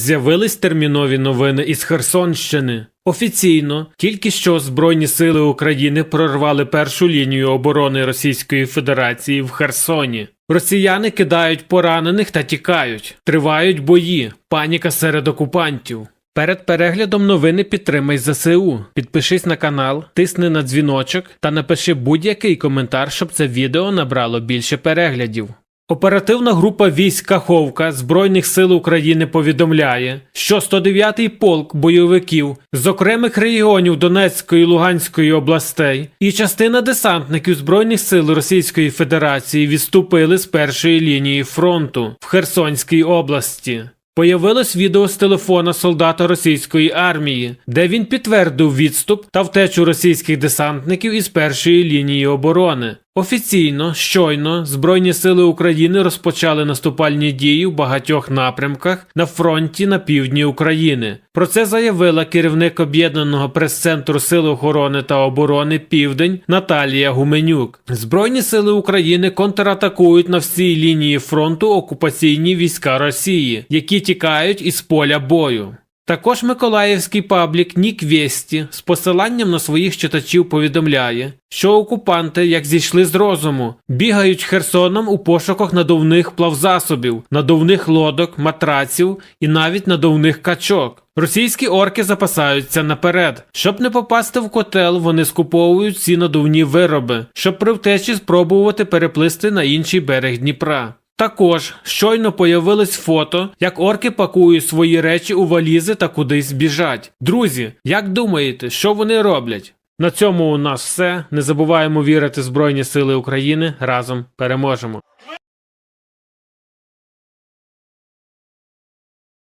З'явились термінові новини із Херсонщини. Офіційно, тільки що Збройні сили України прорвали першу лінію оборони Російської Федерації в Херсоні. Росіяни кидають поранених та тікають. Тривають бої, паніка серед окупантів. Перед переглядом новини підтримай ЗСУ. Підпишись на канал, тисни на дзвіночок та напиши будь-який коментар, щоб це відео набрало більше переглядів. Оперативна група військ Каховка Збройних сил України повідомляє, що 109-й полк бойовиків з окремих регіонів Донецької і Луганської областей і частина десантників Збройних сил Російської Федерації відступили з першої лінії фронту в Херсонській області. Появилось відео з телефона солдата російської армії, де він підтвердив відступ та втечу російських десантників із першої лінії оборони. Офіційно, щойно Збройні сили України розпочали наступальні дії в багатьох напрямках на фронті на півдні України. Про це заявила керівник об'єднаного прес-центру Сил охорони та оборони Південь Наталія Гуменюк. Збройні сили України контратакують на всій лінії фронту окупаційні війська Росії, які тікають із поля бою. Також миколаївський паблік Нік Вєсті з посиланням на своїх читачів повідомляє, що окупанти, як зійшли з розуму, бігають Херсоном у пошуках надувних плавзасобів, надувних лодок, матраців і навіть надувних качок. Російські орки запасаються наперед. Щоб не попасти в котел, вони скуповують ці надувні вироби, щоб при втечі спробувати переплисти на інший берег Дніпра. Також щойно появилось фото, як орки пакують свої речі у валізи та кудись біжать. Друзі, як думаєте, що вони роблять? На цьому у нас все. Не забуваємо вірити в Збройні Сили України. Разом переможемо.